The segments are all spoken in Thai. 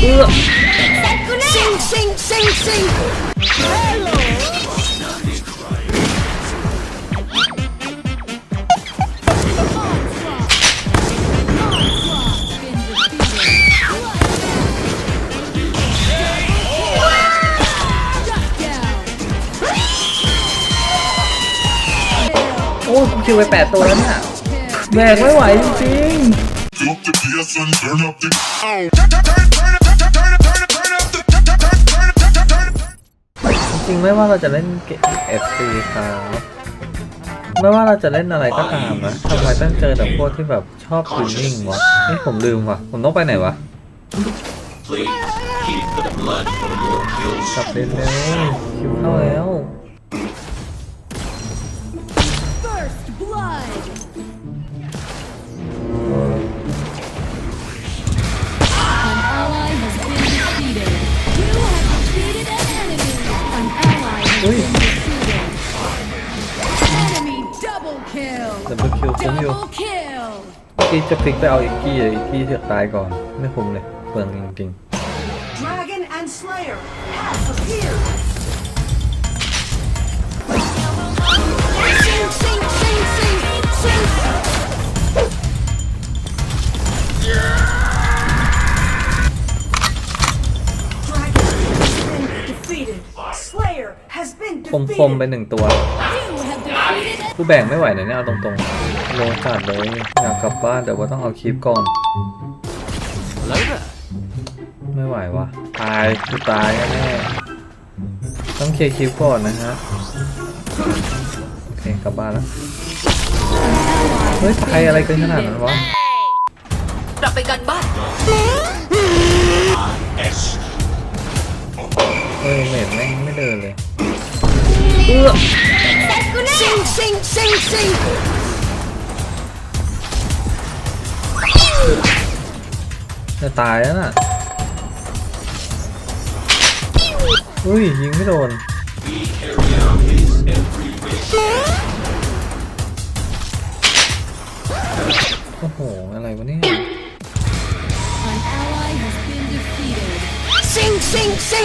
เอื้อซิงซิงซิงซิงโอ้ยผมคิวไปแปดตัวแล้วเนี่ยแบกไม่ไหวจริง Drop the PS and turn up the. Oh. ๆจ ริงๆ ไม่ว่าเราจะเล่นเกม FC ครับไม่ว่าเราจะเล่นอะไรก็ตามนะทำไมต้องเจอแต่พวกที่แบบชอบคิวนิ่งวะนี่ผมลืมว่ะผมต้องไปไหนวะ Please keep the blood from your กลับ kills. เร็วเร็วคิวเข้าแล้ว คิวคุ้มอยู่ Double kill. เมื่อกี้จะพลิกไปเอาอีกกี้เลยอีกกี้เถือกตายก่อน ไม่คุ้มเลยเปลืองจริง Dragon and Slayer have appeared ซิงซิงซิงซิงซิง Dragon has been defeated. Slayer has been ๆคมคมๆไปหนึ่งตัว You have defeated กูแบ่งไม่ไหวนะเนี่ยเอาตรงๆ โลจัดเลยอยากกลับบ้านแต่ว่าต้องเอาคลิปก่อน ไม่ไหววะตายกูตายแน่ๆต้องเคลียร์คลิปก่อนนะฮะโอเคกลับบ้านแล้วเฮ้ยตายอะไรกันขนาดนั้นวะกลับไปกันบ้าน S. เออเมดแม่งไม่เดินเลยเอื้อซิงซิง จะตายแล้วน่ะอุ้ยยิงไม่โดน We carry out his every wish. โอ้โห อะไรวะเนี่ย An ally has been defeated. ซิงซิ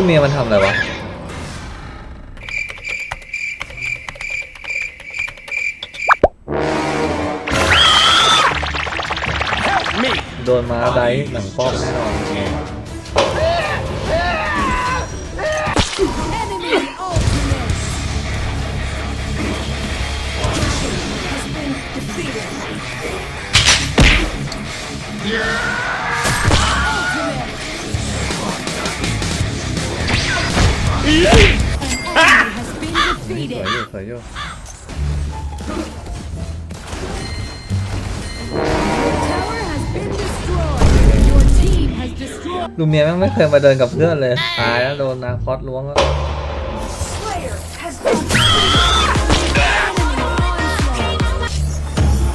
ลูกเมียมันทำอะไรวะ โดนม้าไดหนังป้อมแน่นอน Enemy ultimate. has been defeated. สวย defeated. อยู่สวยอยู่ Tower has been destroyed. Your team has destroyed. ลูกเมียแม่งไม่เคยมาเดินกับเพื่อนเลยตายแล้วโดนนางคอสล้วงแล้ว Slayer has been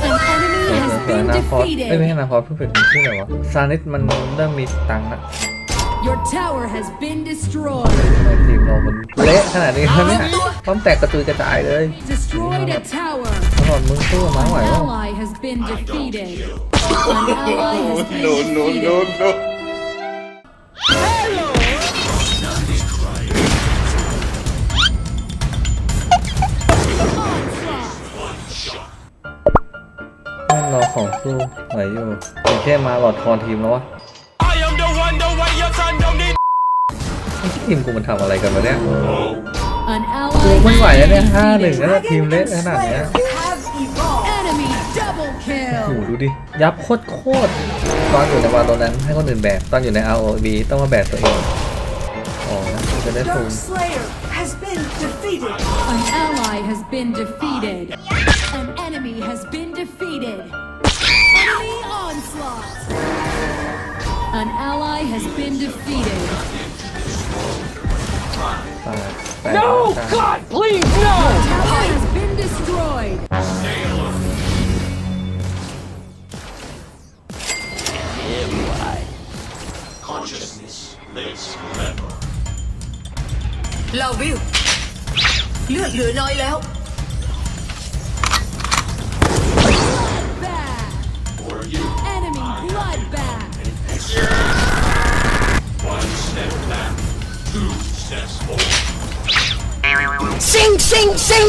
An enemy has สวย been ๆนางคอสเอ้ยไม่ใช่ defeated. นางคอสเพิ่งเป็นชื่ออะไรวะซานิสมันเริ่มมีตังค์ละ Your tower has been destroyed. ทำไมทีมเรามันเละขนาดนี้วะเนี่ยป้อมแตกกระจุยกระจายเลย Destroyed a tower. ตลอดมึงสู้กับม้าไหว An วะ ally has been defeated. An ally has been defeated. Onslaught. แม่งรอของสู้ไหวอยู่ถึงแค่มาหลอดคอทีมแล้ววะ ทีมกูมันทำอะไรกันวะเนี่ย An กู ally ไม่ไหวแล้วเนี่ย has ห้า been หนึ่งแล้ว defeated. ทีมเละ defeated. ขนาดเนี้ย Slayer have evolved. Enemy double โอ้โห kill. ดูดิ ยับโคตรโคตรตอนอยู่ในวาโลนั้นให้คนอื่นแบก ตอนอยู่ใน ROV ต้องมาแบกตัวเอง อ๋อจะได้ฟู Dark Slayer has been defeated. An ally has been defeated. An enemy has been defeated. Enemy onslaught. An ally has been defeated. ตายแตก No, ตาย God, please, no. Tower has been destroyed. Consciousness lives forever. ลาวิล เลือดเหลือน้อยแล้ว Two steps forward. Sing sing sing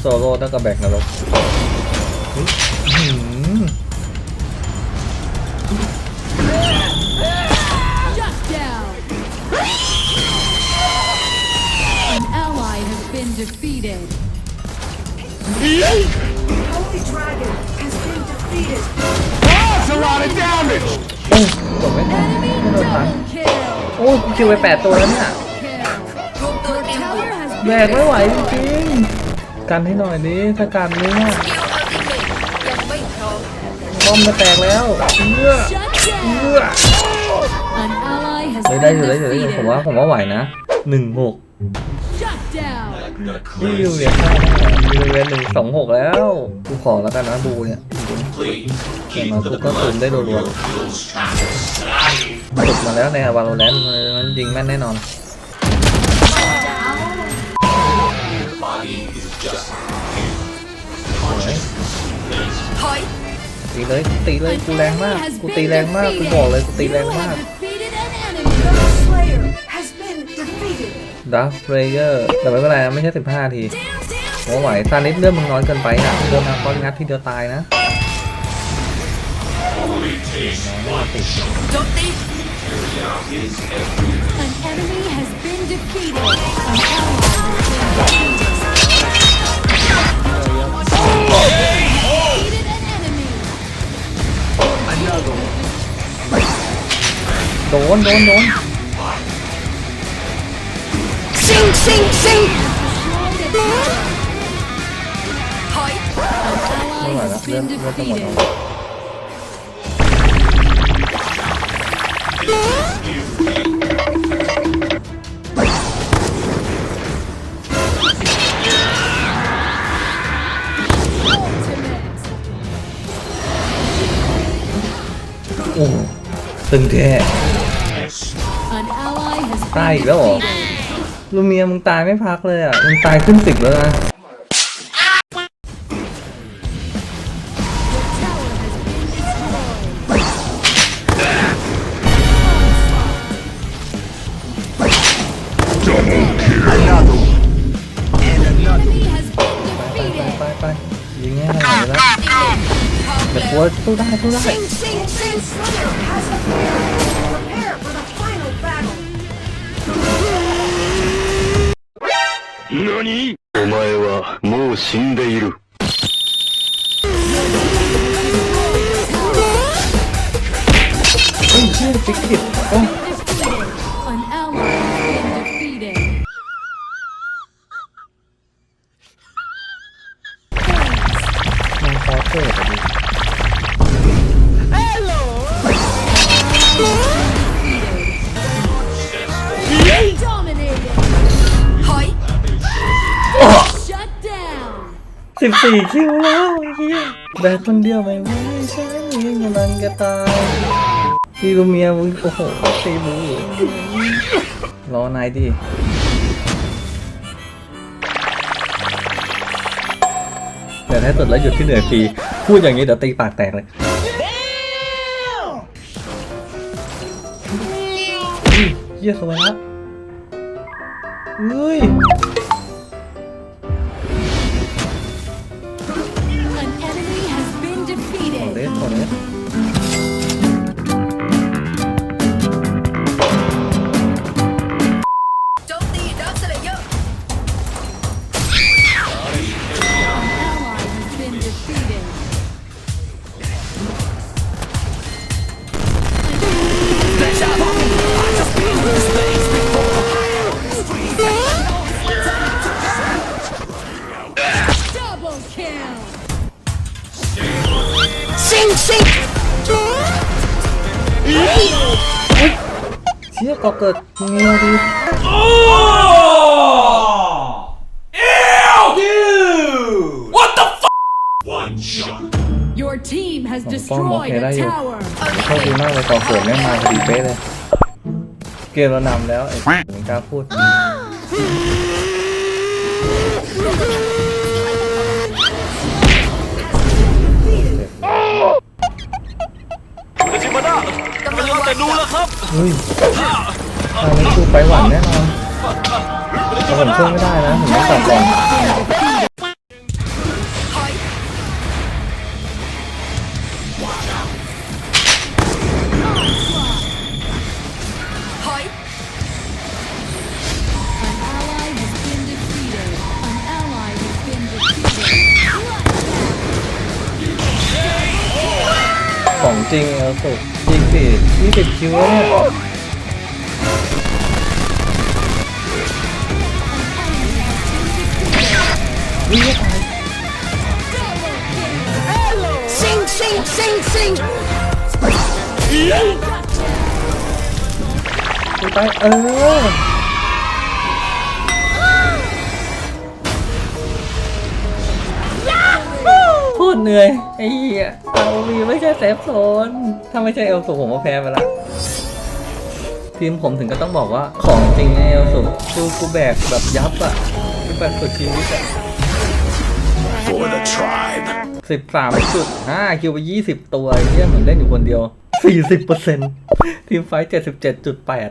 โซโล่ตั้งกับแบกนรกเฮ้ยอื้อหือ Shut down. An ally has been defeated. Holy Dragon has been defeated That's a lot of damage. โอ้ยกดไม่ทัน Enemy ไม่โดนตัน double kill. โอ้ยกูคิวไปแปดตัวแล้วเนี่ย Kill. รวมตัวเต็มบุ Tower ก has แบ been กไม่ไหวจริงๆกันให้หน่อยดิถ้ากันนี้เนี่ยสกิลอัลติเมทยังไม่พร้อมบอมจะแตกแล้วเอื้อ shut เอื้อ down. An ally has เฮ้ยได้ been อยู่ได้อยู่ได้อยู่ผมว่า defeated. ผมว่าไหวนะหนึ่งหก Shut down. The พี่วิว cleanse. เรียนได้มีเรียนหนึ่งสองหกแล้ว กูขอแล้วกันนะบูเนี่ย Please แต่ keep มา the กูก็ซูม blood ได้ from รัว your fuels track. ๆฝึกมาแล้วในวาโลแรนต์มันยิงแม่นแน่นอน Body is just โอ้ยถอยตีเลยตีเลย An กูแรงมาก enemy has กู been ตีแรงมากกู defeated. บอกเลยกูตีแรง You มาก have defeated an enemy. Slayer has been defeated ดัฟเรเยอร์แต่ไม่เป็นไรนะไม่ใช่สิบห้าทีผมว่าไหวซานิสเลือดมึงน้อยเกินไปนะเดินมาก้อนงัดที่เดียวตายนะ โจมตี An enemy has been defeated. An ally has been defeated. Defeated an enemy. โดนโดนโดน sing sing sing Destroyed a tower. ถอย An โอ้ตึงแท้ An ally has ตาย been อีกแล้วเหรอ defeated. ลูเมียมึงตายไม่พักเลยอะ มึงตายขึ้นสิบแล้วนะ どうだどうだはい何？お前はもう死んでいる。Oh. สิบสี่คิวแล้วไอ้เฮียแบกคนเดียวไม่ไหวฉันเองกำลังจะตายพี่ลูเมียมึงโอ้โหตีมือรอนายดิแต่ถ้าสุดแล้วหยุดที่เหนื่อยฟรีพูดอย่างนี้เดี๋ยวตีปากแตกเลยอุ้ยเยี่ยสวยนะเฮ้ย เชี่ยก็เกิดเงี้ยดิ One shot. Your team has ป้อมโอเค destroyed ได้ a อยู่ tower. โชคดีมากเลยก่อนเกิดแม่งมาพอดีเป๊ะเลย เกมเรานำแล้วไอ้ถึงกล้าพูดเฮ้ย ทางนี้คือไปหวานแน่นอนแต่ผมช่วยไม่ได้นะผมต้องกลับก่อนของจริงเอลสุจริงสิยี่สิบคิวแล้วเนี่ย Sing, sing, sing, sing. กูตายเออพูดเหนื่อย ไอ้เหี้ยเรามีไม่ใช่เซฟโซน ถ้าไม่ใช่เอลสุผมก็แพ้ไปละทีมผมถึงก็ต้องบอกว่าของจริงไงเอลสุคือกูแบกแบบยับอะกูแบกสุดชีวิตอะ For the tribe. สิบสามจุดห้าคิวไปยี่สิบตัวเนี่ยเหมือนเล่นอยู่คนเดียวสี่สิบเปอร์เซ็นต์ทีมไฟเจ็ดสิบเจ็ดจุดแปด